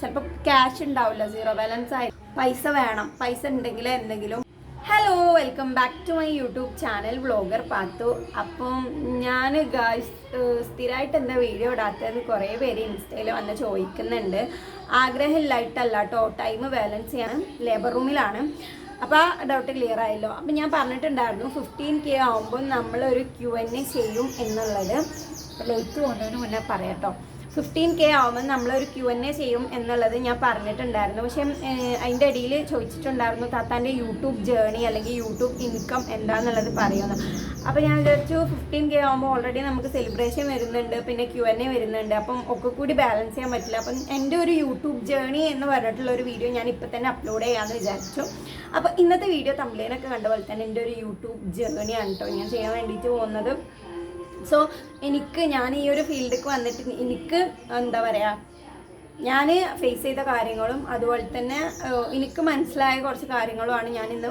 ചിലപ്പോൾ ക്യാഷ് ഉണ്ടാവില്ല zero balance ആയി. പൈസ വേണം പൈസ ഉണ്ടെങ്കിൽ എന്തെങ്കിലും. Hello welcome back to my YouTube channel vlogger Pathu. അപ്പം ഞാൻ സ്ഥിരമായിട്ട് എന്താ വീഡിയോ ഇടാത്തതെന്ന് കുറേ പേര് ഇൻസ്റ്റയിൽ വന്ന് ചോദിക്കുന്നുണ്ട്. ആഗ്രഹമില്ലായിട്ടല്ല കേട്ടോ ടൈം ബാലൻസ് ചെയ്യാൻ ലേബർ റൂമിലാണ് അപ്പോൾ ആ ഡൗട്ട് ക്ലിയർ ആയല്ലോ. അപ്പം ഞാൻ പറഞ്ഞിട്ടുണ്ടായിരുന്നു ഫിഫ്റ്റീൻ കെ ആകുമ്പോൾ നമ്മളൊരു ക്യു എൻ എ ചെയ്യും എന്നുള്ളത്. ലേറ്റ് പോകുന്നതിന് മുന്നേ പറയാം കേട്ടോ ഫിഫ്റ്റീൻ കെ ആവുമ്പോൾ നമ്മളൊരു ക്യു എൻ എ ചെയ്യും എന്നുള്ളത് ഞാൻ പറഞ്ഞിട്ടുണ്ടായിരുന്നു. പക്ഷേ അതിന്റെ ഇടയിൽ ചോദിച്ചിട്ടുണ്ടായിരുന്നു താത്താന്റെ യൂട്യൂബ് ജേണി അല്ലെങ്കിൽ യൂട്യൂബ് ഇൻകം എന്താണെന്നുള്ളത് പറയുന്നു അപ്പോൾ ഞാൻ വിചാരിച്ചു ഫിഫ്റ്റീൻ കെ ആകുമ്പോൾ ഓൾറെഡി നമുക്ക് സെലിബ്രേഷൻ വരുന്നുണ്ട് പിന്നെ ക്യു എൻ എ വരുന്നുണ്ട് അപ്പം ഒക്കെ കൂടി ബാലൻസ് ചെയ്യാൻ പറ്റില്ല. അപ്പം എന്റെ ഒരു യൂട്യൂബ് ജേണി എന്ന് പറഞ്ഞിട്ടുള്ള ഒരു വീഡിയോ ഞാൻ ഇപ്പം തന്നെ അപ്ലോഡ് ചെയ്യാമെന്ന് വിചാരിച്ചു. അപ്പോൾ ഇന്നത്തെ വീഡിയോ തമ്മിലേനൊക്കെ കണ്ട പോലെ തന്നെ എന്റെ ഒരു യൂട്യൂബ് ജേണിയാണ് കേട്ടോ ഞാൻ ചെയ്യാൻ വേണ്ടിയിട്ട് പോകുന്നത്. സോ എനിക്ക് ഞാൻ ഈ ഒരു ഫീൽഡിലേക്ക് വന്നിട്ട് എനിക്ക് എന്താ പറയുക ഞാൻ ഫേസ് ചെയ്ത കാര്യങ്ങളും അതുപോലെ തന്നെ എനിക്ക് മനസ്സിലായ കുറച്ച് കാര്യങ്ങളുമാണ് ഞാൻ ഇന്ന്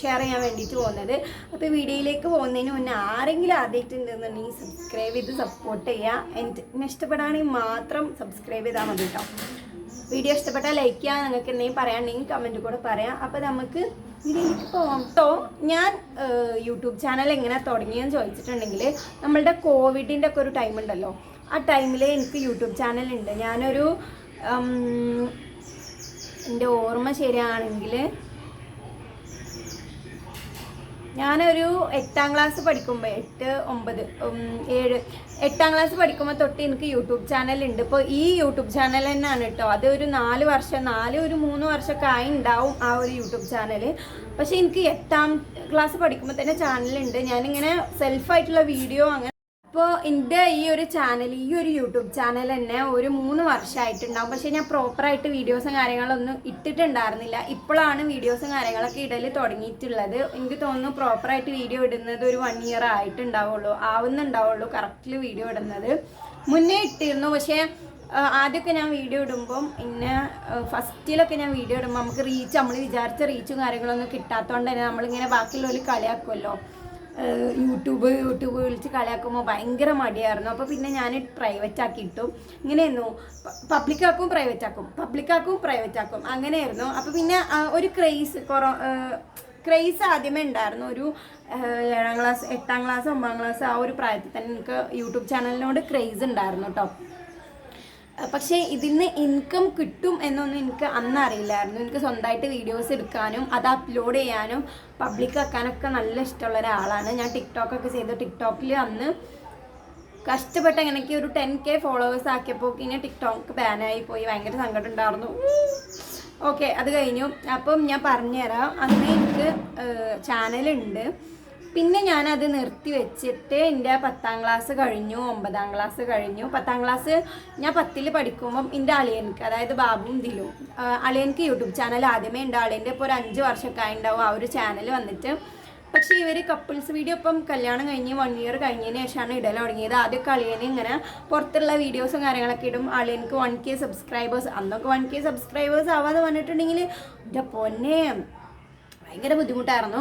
ഷെയർ ചെയ്യാൻ വേണ്ടിയിട്ട് പോകുന്നത്. അപ്പോൾ വീഡിയോയിലേക്ക് പോകുന്നതിന് മുന്നേ ആരെങ്കിലും ആദ്യമായിട്ടുണ്ടെന്നുണ്ടെങ്കിൽ സബ്സ്ക്രൈബ് ചെയ്ത് സപ്പോർട്ട് ചെയ്യുക. എന്റെ ഇഷ്ടപ്പെടുകയാണെങ്കിൽ മാത്രം സബ്സ്ക്രൈബ് ചെയ്താൽ മതി കേട്ടോ വീഡിയോ ഇഷ്ടപ്പെട്ടാൽ ലൈക്ക് ചെയ്യാൻ നിങ്ങൾക്ക് എന്തെങ്കിലും പറയാനുണ്ടെങ്കിൽ കമന്റ് കൂടെ പറയാം. അപ്പോൾ നമുക്ക് വീഡിയോയിലേക്ക് പോകാം സോ ഞാൻ യൂട്യൂബ് ചാനൽ എങ്ങനെ തുടങ്ങിയെന്ന് ചോദിച്ചിട്ടുണ്ടെങ്കിൽ നമ്മളുടെ കോവിഡിന്റെ ഒക്കെ ഒരു ടൈം ഉണ്ടല്ലോ. ആ ടൈമിൽ എനിക്ക് യൂട്യൂബ് ചാനൽ ഉണ്ട്. ഞാനൊരു എന്റെ ഓർമ്മ ശരിയാണെങ്കിൽ ഞാനൊരു എട്ടാം ക്ലാസ് പഠിക്കുമ്പോൾ എട്ട് ഒമ്പത് ഏഴ് എട്ടാം ക്ലാസ് പഠിക്കുമ്പോൾ തൊട്ട് എനിക്ക് യൂട്യൂബ് ചാനൽ ഉണ്ട്. ഇപ്പോൾ ഈ യൂട്യൂബ് ചാനൽ തന്നെയാണ് കേട്ടോ. അത് ഒരു നാല് വർഷം നാല് ഒരു മൂന്ന് വർഷമൊക്കെ ആയി ഉണ്ടാവും ആ ഒരു യൂട്യൂബ് ചാനൽ പക്ഷേ എനിക്ക് എട്ടാം ക്ലാസ് പഠിക്കുമ്പോൾ തന്നെ ചാനലുണ്ട് ഞാനിങ്ങനെ സെൽഫായിട്ടുള്ള വീഡിയോ അങ്ങനെ അപ്പോൾ എന്റെ ഈ ഒരു ചാനൽ ഈ ഒരു യൂട്യൂബ് ചാനൽ തന്നെ ഒരു മൂന്ന് വർഷമായിട്ടുണ്ടാവും പക്ഷേ ഞാൻ പ്രോപ്പറായിട്ട് വീഡിയോസും കാര്യങ്ങളൊന്നും ഇട്ടിട്ടുണ്ടായിരുന്നില്ല. ഇപ്പോഴാണ് വീഡിയോസും കാര്യങ്ങളൊക്കെ ഇടൽ തുടങ്ങിയിട്ടുള്ളത്. എനിക്ക് തോന്നുന്നു പ്രോപ്പറായിട്ട് വീഡിയോ ഇടുന്നത് ഒരു വൺ ഇയർ ആയിട്ടുണ്ടാവുള്ളൂ. ആവുന്നുണ്ടാവുള്ളൂ കറക്റ്റിൽ വീഡിയോ ഇടുന്നത്. മുന്നേ ഇട്ടിരുന്നു. പക്ഷേ ആദ്യമൊക്കെ ഞാൻ വീഡിയോ ഇടുമ്പം പിന്നെ ഫസ്റ്റിലൊക്കെ ഞാൻ വീഡിയോ ഇടുമ്പോൾ നമുക്ക് റീച്ച് നമ്മൾ വിചാരിച്ച റീച്ചും കാര്യങ്ങളൊന്നും കിട്ടാത്തതുകൊണ്ട് തന്നെ നമ്മളിങ്ങനെ ബാക്കിയുള്ളവർ കളിയാക്കുമല്ലോ യൂട്യൂബ് യൂട്യൂബ് വിളിച്ച് കളിയാക്കുമ്പോൾ ഭയങ്കര മടിയായിരുന്നു. അപ്പോൾ പിന്നെ ഞാൻ പ്രൈവറ്റ് ആക്കി ഇട്ടു. ഇങ്ങനെയായിരുന്നു. പബ്ലിക് ആക്കും പ്രൈവറ്റ് ആക്കും പബ്ലിക് ആക്കും പ്രൈവറ്റ് ആക്കും അങ്ങനെയായിരുന്നു. അപ്പോൾ പിന്നെ ഒരു ക്രേസ് കൊറോ ക്രേസ് ആദ്യമേ ഉണ്ടായിരുന്നു. ഒരു ഏഴാം ക്ലാസ് എട്ടാം ക്ലാസ് ഒമ്പതാം ക്ലാസ് ആ ഒരു പ്രായത്തിൽ തന്നെ എനിക്ക് യൂട്യൂബ് ചാനലിനോട് ക്രേസ് ഉണ്ടായിരുന്നു കേട്ടോ പക്ഷേ ഇതിൽ നിന്ന് ഇൻകം കിട്ടും എന്നൊന്നും എനിക്ക് അന്ന് അറിയില്ലായിരുന്നു. എനിക്ക് സ്വന്തമായിട്ട് വീഡിയോസ് എടുക്കാനും അത് അപ്ലോഡ് ചെയ്യാനും പബ്ലിക് ആക്കാനൊക്കെ നല്ല ഇഷ്ടമുള്ള ഒരാളാണ്. ഞാൻ ടിക്ടോക്കൊക്കെ ചെയ്തു. ടിക്ടോക്കിൽ അന്ന് കഷ്ടപ്പെട്ട് എനിക്ക് ഒരു ടെൻ കെ ഫോളോവേഴ്സ് ആക്കിയപ്പോൾ ഇങ്ങനെ ടിക്ടോക്ക് ബാനായി പോയി. ഭയങ്കര സങ്കടം ഉണ്ടായിരുന്നു. ഓക്കെ അത് കഴിഞ്ഞു. അപ്പം ഞാൻ പറഞ്ഞുതരാം. അന്ന് എനിക്ക് ചാനലുണ്ട് പിന്നെ ഞാനത് നിർത്തി വെച്ചിട്ട് എന്റെ പത്താം ക്ലാസ് കഴിഞ്ഞു ഒമ്പതാം ക്ലാസ് കഴിഞ്ഞു. പത്താം ക്ലാസ് ഞാൻ പത്തിൽ പഠിക്കുമ്പം എന്റെ അളിയൻക്ക് അതായത് ബാബും ദിലും അളിയനക്ക് യൂട്യൂബ് ചാനൽ ആദ്യമേ ഉണ്ട്. അളിയന്റെ ഇപ്പോൾ ഒരു അഞ്ച് വർഷമൊക്കെ ഉണ്ടാവും ആ ഒരു ചാനൽ വന്നിട്ട്. പക്ഷേ ഇവർ കപ്പിൾസ് വീഡിയോ ഇപ്പം കല്യാണം കഴിഞ്ഞ് വൺ ഇയർ കഴിഞ്ഞതിന് ശേഷമാണ് ഇടൽ തുടങ്ങിയത്. ആദ്യമൊക്കെ അളിയന് ഇങ്ങനെ പുറത്തുള്ള വീഡിയോസും കാര്യങ്ങളൊക്കെ ഇടും. അളിയനക്ക് വൺ കെ സബ്സ്ക്രൈബേഴ്സ് അന്നൊക്കെ വൺ കെ സബ്സ്ക്രൈബേഴ്സ് ആവാതെ വന്നിട്ടുണ്ടെങ്കിൽ എന്റെ പൊന്നെ ഭയങ്കര ബുദ്ധിമുട്ടായിരുന്നു.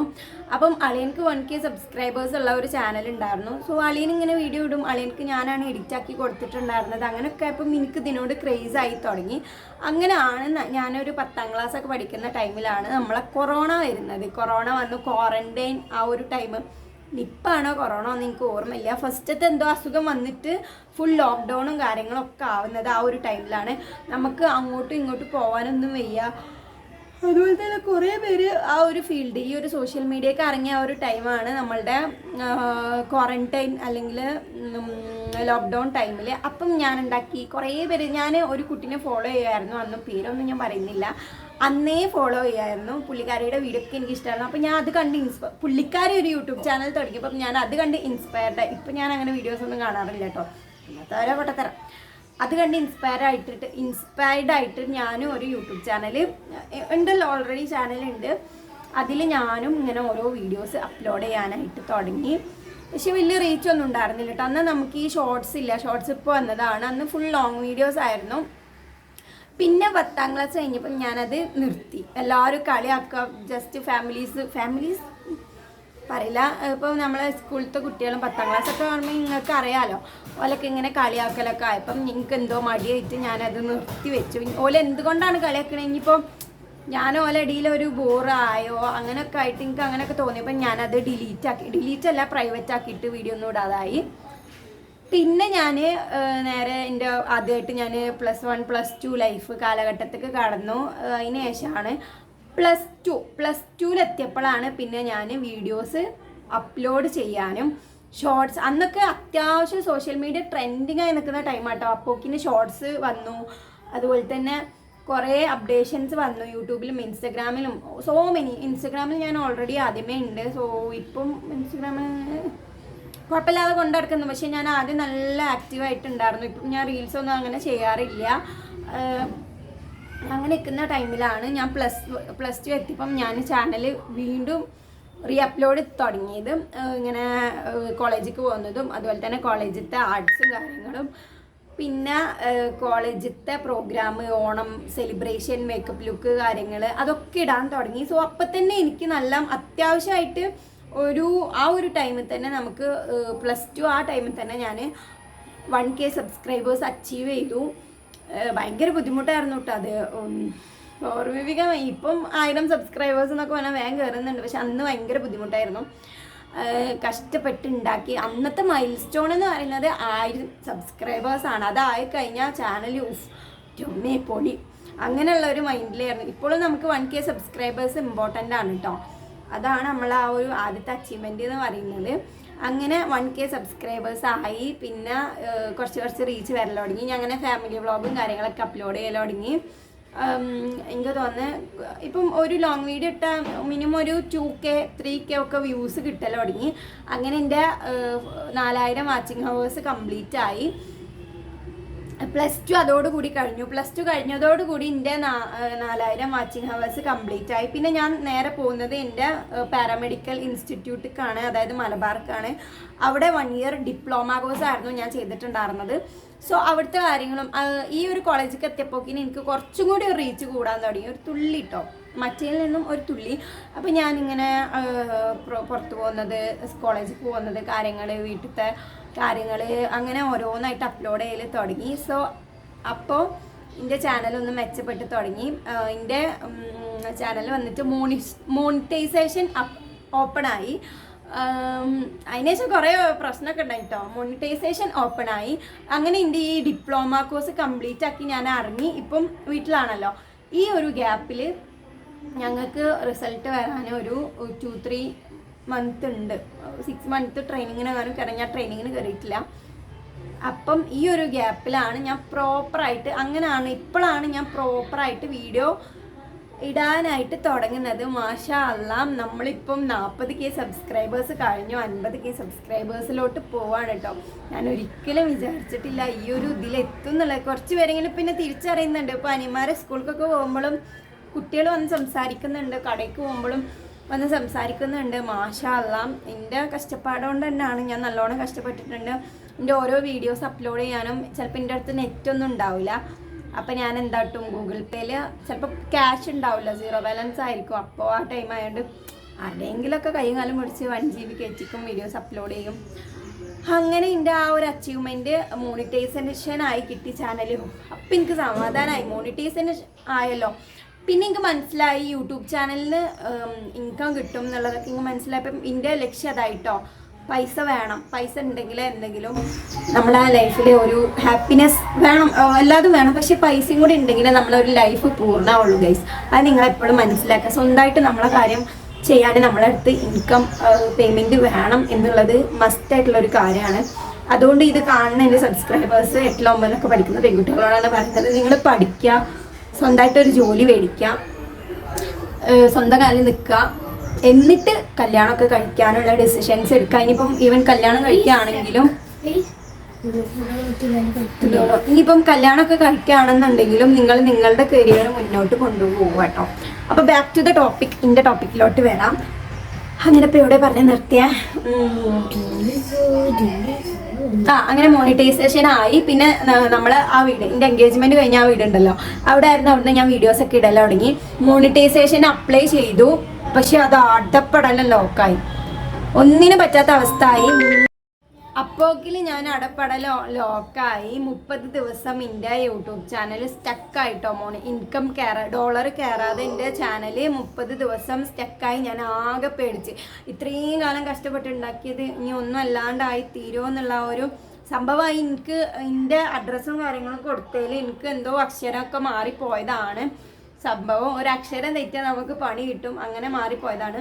അപ്പം അളിയൻക്ക് വൺ കെ സബ്സ്ക്രൈബേഴ്സ് ഉള്ള ഒരു ചാനൽ ഉണ്ടായിരുന്നു. സോ അളിയൻ ഇങ്ങനെ വീഡിയോ ഇടും. അളിയൻക്ക് ഞാനാണ് എഡിറ്റ് ആക്കി കൊടുത്തിട്ടുണ്ടായിരുന്നത്. അങ്ങനെയൊക്കെ അപ്പം എനിക്ക് ഇതിനോട് ക്രേസ് ആയി തുടങ്ങി. അങ്ങനെയാണ് ഞാനൊരു പത്താം ക്ലാസ് ഒക്കെ പഠിക്കുന്ന ടൈമിലാണ് നമ്മളെ കൊറോണ വരുന്നത്. കൊറോണ വന്നു. ക്വാറന്റൈൻ ആ ഒരു ടൈം നിപ്പാണോ കൊറോണ ഒന്നും എനിക്ക് ഓർമ്മയില്ല. ഫസ്റ്റത്തെ എന്തോ അസുഖം വന്നിട്ട് ഫുൾ ലോക്ക്ഡൗണും കാര്യങ്ങളൊക്കെ ആവുന്നത് ആ ഒരു ടൈമിലാണ് നമുക്ക് അങ്ങോട്ടും ഇങ്ങോട്ടും പോകാനൊന്നും വയ്യ. അതുപോലെ തന്നെ കുറേ പേര് ആ ഒരു ഫീൽഡ് ഈ ഒരു സോഷ്യൽ മീഡിയക്ക് ഇറങ്ങിയ ആ ഒരു ടൈമാണ് നമ്മളുടെ ക്വാറന്റൈൻ അല്ലെങ്കിൽ ലോക്ക്ഡൗൺ ടൈമിൽ അപ്പം ഞാൻ ഉണ്ടാക്കി കുറേ പേര് ഞാൻ ഒരു കുട്ടീനെ ഫോളോ ചെയ്യുമായിരുന്നു അന്നും പേരൊന്നും ഞാൻ പറയുന്നില്ല. അന്നേ ഫോളോ ചെയ്യായിരുന്നു പുള്ളിക്കാരിയുടെ വീഡിയോ ഒക്കെ എനിക്ക് ഇഷ്ടമായിരുന്നു അപ്പം ഞാൻ അത് കണ്ട് ഇൻസ്പയർ പുള്ളിക്കാരി ഒരു യൂട്യൂബ് ചാനൽ തുടങ്ങിയപ്പോൾ ഞാൻ അത് കണ്ട് ഇൻസ്പയർഡായി ഇപ്പം ഞാൻ അങ്ങനെ വീഡിയോസ് ഒന്നും കാണാറില്ല കേട്ടോ. ഇന്നത്തെ പൊട്ടത്തരം. അത് കണ്ട് ഇൻസ്പയർ ആയിട്ടിട്ട് ഇൻസ്പയർഡ് ആയിട്ട് ഞാനും ഒരു യൂട്യൂബ് ചാനൽ ഉണ്ടല്ലോ ഓൾറെഡി ചാനലുണ്ട് അതിൽ ഞാനും ഇങ്ങനെ ഓരോ വീഡിയോസ് അപ്ലോഡ് ചെയ്യാനായിട്ട് തുടങ്ങി. പക്ഷെ വലിയ റീച്ച് ഒന്നും ഉണ്ടായിരുന്നില്ല കേട്ടോ അന്ന് നമുക്ക് ഈ ഷോർട്സ് ഇല്ല. ഷോർട്സ് ഇപ്പോൾ വന്നതാണ്. അന്ന് ഫുൾ ലോങ് വീഡിയോസ് ആയിരുന്നു. പിന്നെ പത്താം ക്ലാസ് കഴിഞ്ഞപ്പോൾ ഞാനത് നിർത്തി. എല്ലാവരും കളിയാക്കുക ജസ്റ്റ് ഫാമിലീസ് ഫാമിലീസ് പറയില്ല. ഇപ്പോൾ നമ്മളെ സ്കൂളിലത്തെ കുട്ടികളും പത്താം ക്ലാസ് ഒക്കെ കാണുമ്പോൾ നിങ്ങൾക്ക് അറിയാലോ ഓലൊക്കെ ഇങ്ങനെ കളിയാക്കലൊക്കെ ആയപ്പം നിങ്ങൾക്ക് എന്തോ മടിയായിട്ട് ഞാനത് നിർത്തി വെച്ചു. ഓല എന്തുകൊണ്ടാണ് കളിയാക്കണേ? ഇനിയിപ്പം ഞാൻ ഓല ഇടയിൽ ഒരു ബോറായോ അങ്ങനെയൊക്കെ ആയിട്ട് എനിക്ക് അങ്ങനെയൊക്കെ തോന്നിയപ്പോൾ ഞാനത് ഡിലീറ്റ് ആക്കി ഡിലീറ്റ് അല്ല പ്രൈവറ്റ് ആക്കിയിട്ട് വീഡിയോ ഒന്നും ഇടാതായി. പിന്നെ ഞാൻ നേരെ എന്റെ ആദ്യമായിട്ട് ഞാൻ plus one plus two life കാലഘട്ടത്തേക്ക് കടന്നു. അതിന് ശേഷമാണ് പ്ലസ് ടു പ്ലസ് ടുവിലെത്തിയപ്പോഴാണ് പിന്നെ ഞാൻ വീഡിയോസ് അപ്ലോഡ് ചെയ്യാനും ഷോർട്സ് അന്നൊക്കെ അത്യാവശ്യം സോഷ്യൽ മീഡിയ ട്രെൻഡിങ് ആയി നിൽക്കുന്ന ടൈമാട്ടോ അപ്പോക്കിന് ഷോർട്സ് വന്നു. അതുപോലെ തന്നെ കുറേ അപ്ഡേഷൻസ് വന്നു യൂട്യൂബിലും ഇൻസ്റ്റഗ്രാമിലും. സോ മെനി ഇൻസ്റ്റഗ്രാമിൽ ഞാൻ ഓൾറെഡി ആദ്യമേ ഉണ്ട് സോ ഇപ്പം ഇൻസ്റ്റഗ്രാമിൽ കുഴപ്പമില്ലാതെ കൊണ്ടു നടക്കുന്നു. പക്ഷേ ഞാൻ ആദ്യം നല്ല ആക്റ്റീവായിട്ടുണ്ടായിരുന്നു ഇപ്പം ഞാൻ റീൽസ് ഒന്നും അങ്ങനെ ചെയ്യാറില്ല. അങ്ങനെ നിൽക്കുന്ന ടൈമിലാണ് ഞാൻ പ്ലസ് പ്ലസ് ടു എത്തിയപ്പം ഞാൻ ചാനൽ വീണ്ടും റീ അപ്ലോഡ് തുടങ്ങിയത് ഇങ്ങനെ കോളേജിലേക്ക് പോകുന്നതും അതുപോലെ തന്നെ കോളേജിലത്തെ ആർട്സും കാര്യങ്ങളും. പിന്നെ കോളേജിലത്തെ programme Onam celebration makeup look കാര്യങ്ങൾ അതൊക്കെ ഇടാൻ തുടങ്ങി. സോ അപ്പം തന്നെ എനിക്ക് നല്ല അത്യാവശ്യമായിട്ട് ഒരു ആ ഒരു ടൈമിൽ തന്നെ നമുക്ക് പ്ലസ് ടു ആ ടൈമിൽ തന്നെ ഞാൻ വൺ കെ സബ്സ്ക്രൈബേഴ്സ് അച്ചീവ് ചെയ്തു. ഭയങ്കര ബുദ്ധിമുട്ടായിരുന്നു കേട്ടോ അത്. ഓർമ്മിപ്പിക്കാൻ ഇപ്പം ആയിരം സബ്സ്ക്രൈബേഴ്സ് എന്നൊക്കെ പറഞ്ഞാൽ വേഗം കയറുന്നുണ്ട് പക്ഷെ അന്ന് ഭയങ്കര ബുദ്ധിമുട്ടായിരുന്നു. കഷ്ടപ്പെട്ടുണ്ടാക്കി അന്നത്തെ മൈൽ സ്റ്റോൺ എന്ന് പറയുന്നത് ആയിരം സബ്സ്ക്രൈബേഴ്സാണ് അതായി കഴിഞ്ഞാൽ ചാനൽ ഉഫ് ചുമ്മേ പൊടി അങ്ങനെയുള്ള ഒരു മൈൻഡിലായിരുന്നു ഇപ്പോഴും നമുക്ക് വൺ കെ സബ്സ്ക്രൈബേഴ്സ് ഇമ്പോർട്ടന്റ് ആണ് കേട്ടോ അതാണ് നമ്മൾ ആ ഒരു ആദ്യത്തെ അച്ചീവ്മെന്റ് എന്ന് പറയുന്നത്. അങ്ങനെ വൺ കെ സബ്സ്ക്രൈബേഴ്സ് ആയി. പിന്നെ കുറച്ച് കുറച്ച് റീച്ച് വരൽ തുടങ്ങി. ഞാൻ അങ്ങനെ ഫാമിലി വ്ളോഗും കാര്യങ്ങളൊക്കെ അപ്ലോഡ് ചെയ്യാൻ തുടങ്ങി. എനിക്ക് തോന്നുന്നു ഇപ്പം ഒരു ലോങ് വീഡിയോ ഇട്ട മിനിമം ഒരു ടു കെ ത്രീ കെ ഒക്കെ വ്യൂസ് കിട്ടൽ തുടങ്ങി. അങ്ങനെ എന്റെ നാലായിരം വാച്ചിങ് ഹവേഴ്സ് കംപ്ലീറ്റ് ആയി. പ്ലസ് ടു അതോടുകൂടി കഴിഞ്ഞു. പ്ലസ് ടു കഴിഞ്ഞതോടുകൂടി എന്റെ നാലായിരം വാച്ചിങ് ഹവേഴ്സ് കംപ്ലീറ്റ് ആയി. പിന്നെ ഞാൻ നേരെ പോകുന്നത് എന്റെ പാരാമെഡിക്കൽ ഇൻസ്റ്റിറ്റ്യൂട്ടിക്കാണ് അതായത് മലബാർക്കാണ്. അവിടെ വൺ ഇയർ ഡിപ്ലോമ കോഴ്സ് ആയിരുന്നു ഞാൻ ചെയ്തിട്ടുണ്ടായിരുന്നത്. സോ അവിടുത്തെ കാര്യങ്ങളും ഈ ഒരു കോളേജിലേക്ക് എത്തിയപ്പോക്കിന് എനിക്ക് കുറച്ചും കൂടി റീച്ച് കൂടാൻ തുടങ്ങി. ഒരു തുള്ളി കേട്ടോ മറ്റേ നിന്നും ഒരു തുള്ളി. അപ്പം ഞാനിങ്ങനെ പുറത്ത് പോകുന്നത് കോളേജിൽ പോകുന്നത് കാര്യങ്ങൾ വീട്ടിലത്തെ കാര്യങ്ങൾ അങ്ങനെ ഓരോന്നായിട്ട് അപ്ലോഡ് ചെയ്യൽ തുടങ്ങി. സോ അപ്പോൾ എന്റെ ചാനലൊന്ന് മെച്ചപ്പെട്ട് തുടങ്ങി. എന്റെ ചാനൽ വന്നിട്ട് മോണിസ് മോണിറ്റൈസേഷൻ ഓപ്പൺ ആയി. അതിനുശേഷം കുറേ പ്രശ്നമൊക്കെ ഉണ്ടായി കേട്ടോ മോണിറ്റൈസേഷൻ ഓപ്പൺ ആയി. അങ്ങനെ എന്റെ ഈ ഡിപ്ലോമ കോഴ്സ് കംപ്ലീറ്റ് ആക്കി ഞാൻ ഇറങ്ങി ഇപ്പം വീട്ടിലാണല്ലോ. ഈ ഒരു ഗ്യാപ്പിൽ ഞങ്ങൾക്ക് റിസൾട്ട് വരാൻ ഒരു ടു ത്രീ മന്ത് ഉണ്ട്. സിക്സ് മന്ത് ട്രെയിനിങ്ങിന് കയറും കാരണം ഞാൻ ട്രെയിനിങ്ങിന് കയറിയിട്ടില്ല അപ്പം ഈ ഒരു ഗ്യാപ്പിലാണ് ഞാൻ പ്രോപ്പറായിട്ട് അങ്ങനെയാണ് ഇപ്പോഴാണ് ഞാൻ പ്രോപ്പറായിട്ട് വീഡിയോ ഇടാനായിട്ട് തുടങ്ങുന്നത്. മാഷ അല്ലാം നമ്മളിപ്പം നാൽപ്പത് കെ സബ്സ്ക്രൈബേഴ്സ് കഴിഞ്ഞു. അൻപത് കെ സബ്സ്ക്രൈബേഴ്സിലോട്ട് പോവാണ് കേട്ടോ ഞാൻ ഒരിക്കലും വിചാരിച്ചിട്ടില്ല ഈ ഒരു ഇതിലെത്തും എന്നുള്ളത് കുറച്ച് പേരെങ്കിലും പിന്നെ തിരിച്ചറിയുന്നുണ്ട്. ഇപ്പോൾ അനിമാരെ സ്കൂൾക്കൊക്കെ പോകുമ്പോഴും കുട്ടികൾ വന്ന് സംസാരിക്കുന്നുണ്ട്. കടയ്ക്ക് പോകുമ്പോഴും വന്ന് സംസാരിക്കുന്നുണ്ട്. മാഷാ അല്ലാം എന്റെ കഷ്ടപ്പാടുകൊണ്ട് തന്നെയാണ് ഞാൻ നല്ലോണം കഷ്ടപ്പെട്ടിട്ടുണ്ട്. എന്റെ ഓരോ വീഡിയോസ് അപ്ലോഡ് ചെയ്യാനും ചിലപ്പോൾ എന്റെ അടുത്ത് നെറ്റ് ഒന്നും ഉണ്ടാവില്ല അപ്പോൾ ഞാൻ എന്താട്ടും ഗൂഗിൾ പേയിൽ ചിലപ്പോൾ ക്യാഷ് ഉണ്ടാവില്ല സീറോ ബാലൻസ് ആയിരിക്കും. അപ്പോൾ ആ ടൈം ആയതുകൊണ്ട് ആരുടെയെങ്കിലുമൊക്കെ കൈയും കാലം പിടിച്ച് വൺ ജി ബി കയറ്റിക്കും വീഡിയോസ് അപ്ലോഡ് ചെയ്യും. അങ്ങനെ എന്റെ ആ ഒരു അച്ചീവ്മെന്റ് മോണിറ്റൈസേഷൻ ആയി കിട്ടി ചാനൽ അപ്പം എനിക്ക് സമാധാനമായി മോണിറ്റൈസേഷൻ ആയല്ലോ. പിന്നെ എനിക്ക് മനസ്സിലായി യൂട്യൂബ് ചാനലിന് ഇൻകം കിട്ടും എന്നുള്ളതൊക്കെ എനിക്ക് മനസ്സിലായപ്പം എന്റെ ലക്ഷ്യം അതായിട്ടോ പൈസ വേണം. പൈസ ഉണ്ടെങ്കിൽ എന്തെങ്കിലും നമ്മളെ ലൈഫിലെ ഒരു ഹാപ്പിനെസ് വേണം. എല്ലാതും വേണം. പക്ഷെ പൈസയും കൂടി ഉണ്ടെങ്കിൽ നമ്മളൊരു ലൈഫ് പൂർണമാവുള്ളൂ ഗൈസ് അത് നിങ്ങളെപ്പോഴും മനസ്സിലാക്കുക. സ്വന്തമായിട്ട് നമ്മളെ കാര്യം ചെയ്യാൻ നമ്മളെ അടുത്ത് ഇൻകം പേയ്മെന്റ് വേണം എന്നുള്ളത് മസ്റ്റ് ആയിട്ടുള്ള ഒരു കാര്യമാണ്. അതുകൊണ്ട് ഇത് കാണുന്ന എന്റെ സബ്സ്ക്രൈബേഴ്സ് എട്ടിലോ ഒമ്പതിലൊക്കെ പഠിക്കുന്ന പെൺകുട്ടികളോടാണ് പറയുന്നത് നിങ്ങൾ പഠിക്കുക സ്വന്തമായിട്ട് ഒരു ജോലി മേടിക്കുക ഏഹ് സ്വന്തം കാലിൽ നിൽക്കുക എന്നിട്ട് കല്യാണമൊക്കെ കഴിക്കാനുള്ള ഡെസിഷൻസ് എടുക്കുക. ഇനിയിപ്പം ഈവൻ കല്യാണം കഴിക്കുകയാണെങ്കിലും ഇനിയിപ്പം കല്യാണമൊക്കെ കഴിക്കുകയാണെന്നുണ്ടെങ്കിലും നിങ്ങൾ നിങ്ങളുടെ കരിയർ മുന്നോട്ട് കൊണ്ടുപോകുക കേട്ടോ. അപ്പൊ ബാക്ക് ടു ദ ടോപ്പിക് ഇന്റെ ടോപ്പിക്കിലോട്ട് വരാം. അങ്ങനെ ഇപ്പൊ എവിടെ പറഞ്ഞു നിർത്തിയ. ആ അങ്ങനെ മോണിറ്റൈസേഷൻ ആയി. പിന്നെ നമ്മൾ ആ വീട് എന്റെ എൻഗേജ്മെന്റ് കഴിഞ്ഞ ആ വീടുണ്ടല്ലോ. അവിടെ ആയിരുന്നു അവിടുന്ന് ഞാൻ വീഡിയോസ് ഒക്കെ ഇടാൻ തുടങ്ങി. മോണിറ്റൈസേഷൻ അപ്ലൈ ചെയ്തു. പക്ഷെ അത് അടപ്പടലം ലോക്കായി ഒന്നിനും പറ്റാത്ത അവസ്ഥ ആയി. അപ്പോക്കിൽ ഞാൻ അടപ്പട ലോ ലോക്കായി മുപ്പത് ദിവസം എന്റെ യൂട്യൂബ് ചാനൽ സ്റ്റക്കായിട്ടോ മോനെ. ഇൻകം കയറാ ഡോളർ കയറാതെ എന്റെ ചാനൽ മുപ്പത് ദിവസം സ്റ്റക്കായി ഞാൻ ആകെ പേടിച്ച്. ഇത്രയും കാലം കഷ്ടപ്പെട്ടുണ്ടാക്കിയത് ഇനി ഒന്നും അല്ലാണ്ടായി തീരുമോ എന്നുള്ള ഒരു സംഭവമായി എനിക്ക് എന്റെ അഡ്രസ്സും കാര്യങ്ങളും കൊടുത്തതിൽ എനിക്ക് എന്തോ അക്ഷരമൊക്കെ മാറിപ്പോയതാണ്. സംഭവം ഒരു അക്ഷരം തെറ്റിയാൽ നമുക്ക് പണി കിട്ടും. അങ്ങനെ മാറിപ്പോയതാണ്.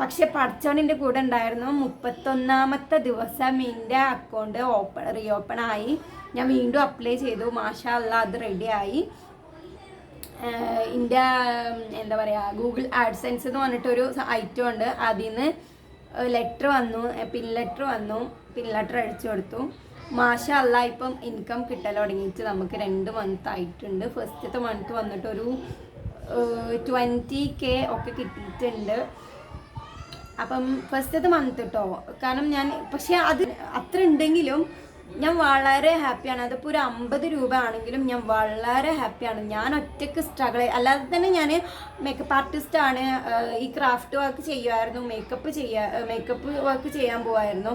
പക്ഷെ പടച്ചോണിന്റെ കൂടെ ഉണ്ടായിരുന്നു. മുപ്പത്തൊന്നാമത്തെ ദിവസം എന്റെ അക്കൗണ്ട് ഓപ്പൺ റീ ഓപ്പൺ ആയി. ഞാൻ വീണ്ടും അപ്ലൈ ചെയ്തു. മാഷാ അല്ല അത് റെഡിയായി എന്റെ എന്താ പറയുക ഗൂഗിൾ ആഡ്സെൻസ് എന്ന് പറഞ്ഞിട്ടൊരു ഐറ്റം ഉണ്ട്. അതിൽ നിന്ന് ലെറ്റർ വന്നു. പിൻ ലെറ്റർ വന്നു. പിൻ ലെറ്റർ അടിച്ചു കൊടുത്തു. മാഷ അല്ല ഇപ്പം ഇൻകം കിട്ടൽ തുടങ്ങിയിട്ട് നമുക്ക് രണ്ട് മന്ത് ആയിട്ടുണ്ട്. ഫസ്റ്റത്തെ മന്ത് വന്നിട്ടൊരു ട്വന്റി കെ ഒക്കെ കിട്ടിയിട്ടുണ്ട്. അപ്പം ഫസ്റ്റത്തെ മന്ത് കേട്ടോ കാരണം ഞാൻ പക്ഷെ അത് അത്ര ഉണ്ടെങ്കിലും ഞാൻ വളരെ ഹാപ്പിയാണ് അതിപ്പോൾ ഒരു അമ്പത് രൂപ ആണെങ്കിലും ഞാൻ വളരെ ഹാപ്പിയാണ് ഞാൻ ഒറ്റയ്ക്ക് സ്ട്രഗിൾ അല്ലാതെ തന്നെ ഞാൻ മേക്കപ്പ് ആർട്ടിസ്റ്റ് ആണ്. ഈ ക്രാഫ്റ്റ് വർക്ക് ചെയ്യുമായിരുന്നു മേക്കപ്പ് ചെയ്യാ മേക്കപ്പ് വർക്ക് ചെയ്യാൻ പോവായിരുന്നു.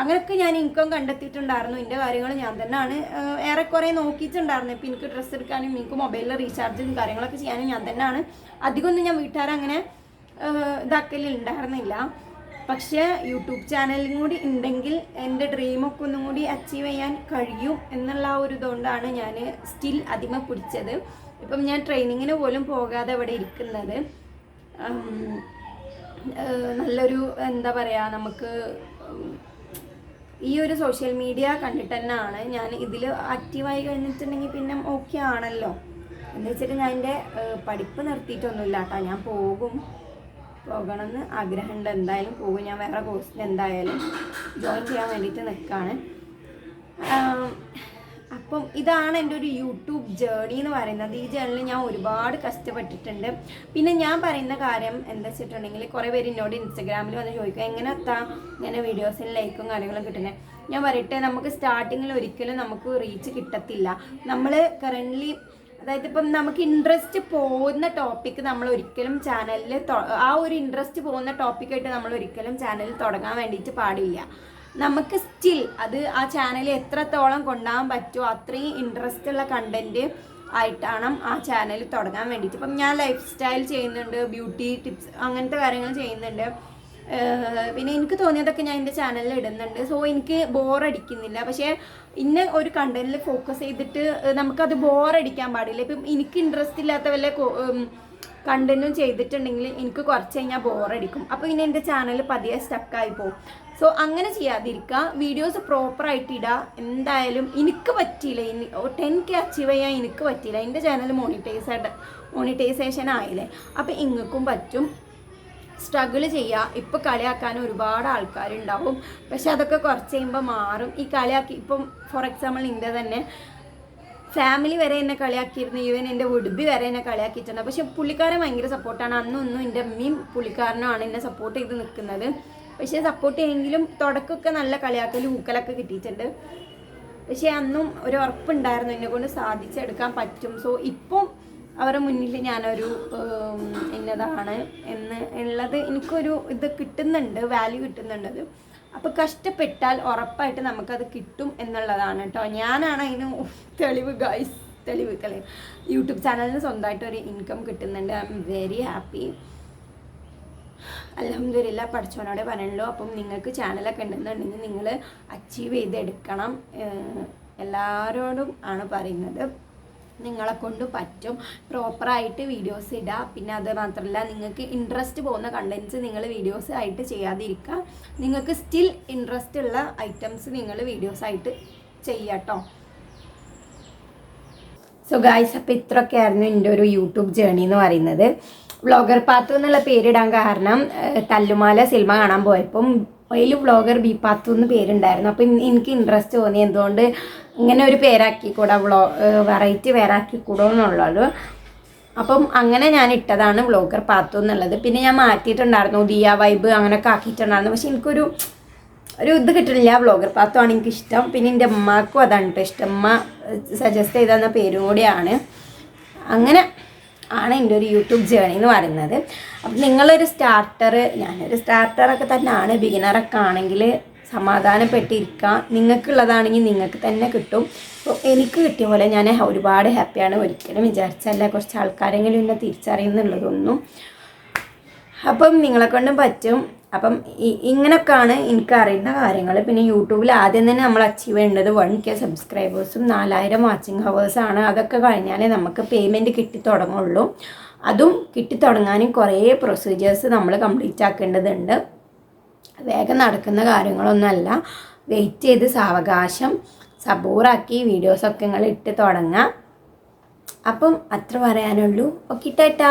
അങ്ങനെയൊക്കെ ഞാൻ ഇൻകം കണ്ടെത്തിയിട്ടുണ്ടായിരുന്നു. എന്റെ കാര്യങ്ങൾ ഞാൻ തന്നെയാണ് ഏറെക്കുറെ നോക്കിയിട്ടുണ്ടായിരുന്നു. ഇപ്പം എനിക്ക് ഡ്രസ്സ് എടുക്കാനും എനിക്ക് മൊബൈലിൽ റീചാർജും കാര്യങ്ങളൊക്കെ ചെയ്യാനും ഞാൻ തന്നെയാണ് അധികമൊന്നും ഞാൻ വീട്ടുകാരങ്ങനെ ഇതാക്കലുണ്ടായിരുന്നില്ല പക്ഷേ യൂട്യൂബ് ചാനലും കൂടി ഉണ്ടെങ്കിൽ എന്റെ ഡ്രീമൊക്കെ ഒന്നും കൂടി അച്ചീവ് ചെയ്യാൻ കഴിയും എന്നുള്ള ഒരു ഇതുകൊണ്ടാണ് ഞാൻ സ്റ്റിൽ അതിമ പിടിച്ചത്. ഇപ്പം ഞാൻ ട്രെയിനിങ്ങിന് പോലും പോകാതെ ഇവിടെ ഇരിക്കുന്നത്. നല്ലൊരു എന്താ പറയുക നമുക്ക് ഈ ഒരു സോഷ്യൽ മീഡിയ കണ്ടിട്ട് തന്നെയാണ് ഞാൻ ഇതിൽ ആക്റ്റീവായി കഴിഞ്ഞിട്ടുണ്ടെങ്കിൽ പിന്നെ ഓക്കെ ആണല്ലോ. എന്ന് വെച്ചിട്ട് ഞാൻ എന്റെ പഠിപ്പ് നിർത്തിയിട്ടൊന്നുമില്ല കേട്ടോ ഞാൻ പോകും. പോകണമെന്ന് ആഗ്രഹമുണ്ട്. എന്തായാലും പോകും. ഞാൻ വേറെ കോഴ്സിൽ എന്തായാലും ജോയിൻ ചെയ്യാൻ വേണ്ടിയിട്ട് നിൽക്കുകയാണ് അപ്പം ഇതാണ് എന്റെ ഒരു യൂട്യൂബ് ജേണി എന്ന് പറയുന്നത്. ഈ ജേണിൽ ഞാൻ ഒരുപാട് കഷ്ടപ്പെട്ടിട്ടുണ്ട്. പിന്നെ ഞാൻ പറയുന്ന കാര്യം എന്താ വെച്ചിട്ടുണ്ടെങ്കിൽ കുറേ പേര് എന്നോട് ഇൻസ്റ്റഗ്രാമിൽ വന്ന് ചോദിക്കും എങ്ങനെ എത്താം ഇങ്ങനെ വീഡിയോസിൽ ലൈക്കും കാര്യങ്ങളും കിട്ടുന്നത് ഞാൻ പറയട്ടെ നമുക്ക് സ്റ്റാർട്ടിങ്ങിൽ ഒരിക്കലും നമുക്ക് റീച്ച് കിട്ടത്തില്ല. നമ്മൾ കറന്റ്ലി അതായത് ഇപ്പം നമുക്ക് ഇൻട്രസ്റ്റ് പോകുന്ന ടോപ്പിക്ക് നമ്മൾ ഒരിക്കലും ചാനലിൽ ആ ഒരു ഇൻട്രസ്റ്റ് പോകുന്ന ടോപ്പിക്കായിട്ട് നമ്മൾ ഒരിക്കലും ചാനലിൽ തുടങ്ങാൻ വേണ്ടിയിട്ട് പാടില്ല. നമുക്ക് സ്റ്റിൽ അത് ആ ചാനൽ എത്രത്തോളം കൊണ്ടുപോകാൻ പറ്റുമോ അത്രയും ഇൻട്രസ്റ്റ് ഉള്ള കണ്ടന്റ് ആയിട്ടാണ് ആ ചാനൽ തുടങ്ങാൻ വേണ്ടിയിട്ട്. ഇപ്പം ഞാൻ ലൈഫ് സ്റ്റൈൽ ചെയ്യുന്നുണ്ട് ബ്യൂട്ടി ടിപ്സ് അങ്ങനത്തെ കാര്യങ്ങൾ ചെയ്യുന്നുണ്ട്. പിന്നെ എനിക്ക് തോന്നിയതൊക്കെ ഞാൻ എന്റെ ചാനലിൽ ഇടുന്നുണ്ട്. സോ എനിക്ക് ബോറടിക്കുന്നില്ല പക്ഷേ ഇന്ന ഒരു കണ്ടന്റിൽ ഫോക്കസ് ചെയ്തിട്ട് നമുക്കത് ബോറടിക്കാൻ പാടില്ല. ഇപ്പം എനിക്ക് ഇൻട്രസ്റ്റ് ഇല്ലാത്ത വല്ല കണ്ടന്റും ചെയ്തിട്ടുണ്ടെങ്കിൽ എനിക്ക് കുറച്ച് കഴിഞ്ഞാൽ ബോറടിക്കും അപ്പോൾ ഇനി എന്റെ ചാനൽ പതിയെ സ്റ്റക്കായി പോകും. സോ അങ്ങനെ ചെയ്യാതിരിക്കുക വീഡിയോസ് പ്രോപ്പറായിട്ട് ഇടുക എന്തായാലും എനിക്ക് പറ്റിയില്ല. ടെൻ കെ അച്ചീവ് ചെയ്യാൻ എനിക്ക് പറ്റിയില്ല. എന്റെ ചാനൽ മോണിറ്റൈസ് മോണിറ്റൈസേഷൻ ആയില്ലേ. അപ്പോൾ ഇങ്ങക്കും പറ്റും. സ്ട്രഗിൾ ചെയ്യുക. ഇപ്പോൾ കളിയാക്കാൻ ഒരുപാട് ആൾക്കാരുണ്ടാവും. പക്ഷെ അതൊക്കെ കുറച്ച് കഴിയുമ്പോൾ മാറും. ഈ കളിയാക്കി ഇപ്പം ഫോർ എക്സാമ്പിൾ ഇന്ത്യ തന്നെ ഫാമിലി വരെ എന്നെ കളിയാക്കിയിരുന്നു. ഈവൻ എന്റെ ഉടുപ്പി വരെ എന്നെ കളിയാക്കിയിട്ടുണ്ട്. പക്ഷെ പുള്ളിക്കാരൻ ഭയങ്കര സപ്പോർട്ടാണ് അന്നൊന്നും എന്റെ അമ്മയും പുള്ളിക്കാരനുമാണ് എന്നെ സപ്പോർട്ട് ചെയ്ത് നിൽക്കുന്നത്. പക്ഷേ സപ്പോർട്ട് ചെയ്യെങ്കിലും തുടക്കമൊക്കെ നല്ല കളിയാക്കൽ ഊക്കലൊക്കെ കിട്ടിയിട്ടുണ്ട്. പക്ഷേ അന്നും ഒരു ഉറപ്പുണ്ടായിരുന്നു. എന്നെ കൊണ്ട് സാധിച്ചെടുക്കാൻ പറ്റും. സോ ഇപ്പം അവരുടെ മുന്നിൽ ഞാനൊരു ഇന്നതാണ് എന്ന് ഉള്ളത് എനിക്കൊരു ഇത് കിട്ടുന്നുണ്ട് വാല്യൂ കിട്ടുന്നുണ്ട് അപ്പോൾ കഷ്ടപ്പെട്ടാൽ ഉറപ്പായിട്ട് നമുക്കത് കിട്ടും എന്നുള്ളതാണ് കേട്ടോ. ഞാനാണ് അതിന് തെളിവ് ഗൈസ് തെളിവ് തെളിവ് യൂട്യൂബ് ചാനലിന് സ്വന്തമായിട്ട് ഒരു ഇൻകം കിട്ടുന്നുണ്ട്. ഐ എം വെരി ഹാപ്പി അലഹമില്ല പഠിച്ചവനോടെ പറയണല്ലോ. അപ്പം നിങ്ങൾക്ക് ചാനലൊക്കെ ഉണ്ടെന്നുണ്ടെങ്കിൽ നിങ്ങൾ അച്ചീവ് ചെയ്തെടുക്കണം. എല്ലാവരോടും ആണ് പറയുന്നത്. നിങ്ങളെ കൊണ്ട് പറ്റും. പ്രോപ്പറായിട്ട് വീഡിയോസ് ഇടുക പിന്നെ അത് മാത്രമല്ല നിങ്ങൾക്ക് ഇൻട്രസ്റ്റ് പോകുന്ന കണ്ടന്റ്സ് നിങ്ങൾ വീഡിയോസ് ആയിട്ട് ചെയ്യാതിരിക്കുക. നിങ്ങൾക്ക് സ്റ്റിൽ ഇൻട്രസ്റ്റ് ഉള്ള ഐറ്റംസ് നിങ്ങൾ വീഡിയോസ് ആയിട്ട് ചെയ്യാട്ടോ സോ ഗായ്സ് അപ്പോൾ ഇത്രയൊക്കെയായിരുന്നു എന്റെ ഒരു യൂട്യൂബ് ജേണി എന്ന് പറയുന്നത്. വ്ളോഗർ പാത്തു എന്നുള്ള പേരിടാൻ കാരണം തല്ലുമാല സിനിമ കാണാൻ പോയപ്പം അതിൽ വ്ളോഗർ ബി പാത്തു എന്ന് പേരുണ്ടായിരുന്നു. അപ്പം എനിക്ക് ഇൻട്രസ്റ്റ് തോന്നി എന്തുകൊണ്ട് ഇങ്ങനെ ഒരു പേരാക്കിക്കൂടാ വ്ളോ വെറൈറ്റി പേരാക്കിക്കൂടോ എന്നുള്ളത് അപ്പം അങ്ങനെ ഞാൻ ഇട്ടതാണ് വ്ളോഗർ പാത്തു എന്നുള്ളത്. പിന്നെ ഞാൻ മാറ്റിയിട്ടുണ്ടായിരുന്നു ദിയ വൈബ് അങ്ങനെയൊക്കെ ആക്കിയിട്ടുണ്ടായിരുന്നു. പക്ഷെ എനിക്കൊരു ഒരു ഇത് കിട്ടുന്നില്ല വ്ളോഗർ പാത്തുമാണ് എനിക്ക് ഇഷ്ടം പിന്നെ എന്റെ അമ്മക്കും അതാണ് കേട്ടോ ഇഷ്ടം. അമ്മ സജസ്റ്റ് ചെയ്ത തന്ന പേരും കൂടിയാണ്. അങ്ങനെ ആണ് എന്റെ ഒരു യൂട്യൂബ് ജേണി എന്ന് പറയുന്നത്. അപ്പം നിങ്ങളൊരു സ്റ്റാർട്ടർ ഞാനൊരു സ്റ്റാർട്ടറൊക്കെ തന്നെയാണ്. ബിഗിനറൊക്കെ ആണെങ്കിൽ സമാധാനപ്പെട്ടിരിക്കുക. നിങ്ങൾക്കുള്ളതാണെങ്കിൽ നിങ്ങൾക്ക് തന്നെ കിട്ടും. അപ്പോൾ എനിക്ക് കിട്ടിയ പോലെ ഞാൻ ഒരുപാട് ഹാപ്പിയാണ് ഒരിക്കലും വിചാരിച്ചല്ല. കുറച്ച് ആൾക്കാരെങ്കിലും എന്നെ തിരിച്ചറിയുന്നുള്ളതൊന്നും. അപ്പം നിങ്ങളെ കൊണ്ടും പറ്റും. അപ്പം ഇങ്ങനൊക്കെയാണ് എനിക്ക് അറിയുന്ന കാര്യങ്ങൾ. പിന്നെ യൂട്യൂബിൽ ആദ്യം തന്നെ നമ്മൾ അച്ചീവ് ചെയ്യേണ്ടത് വൺ കെ സബ്സ്ക്രൈബേഴ്സും നാലായിരം വാച്ചിങ് ഹവേഴ്സാണ് അതൊക്കെ കഴിഞ്ഞാലേ നമുക്ക് പേയ്മെന്റ് കിട്ടി തുടങ്ങുള്ളൂ. അതും കിട്ടിത്തുടങ്ങാനും കുറേ പ്രൊസീജിയേഴ്സ് നമ്മൾ കംപ്ലീറ്റ് ആക്കേണ്ടതുണ്ട്. വേഗം നടക്കുന്ന കാര്യങ്ങളൊന്നുമല്ല. വെയിറ്റ് ചെയ്ത് സാവകാശം സബൂറാക്കി വീഡിയോസൊക്കെ നിങ്ങൾ ഇട്ട് തുടങ്ങാം. അപ്പം അത്ര പറയാനുള്ളൂ. Okay tata.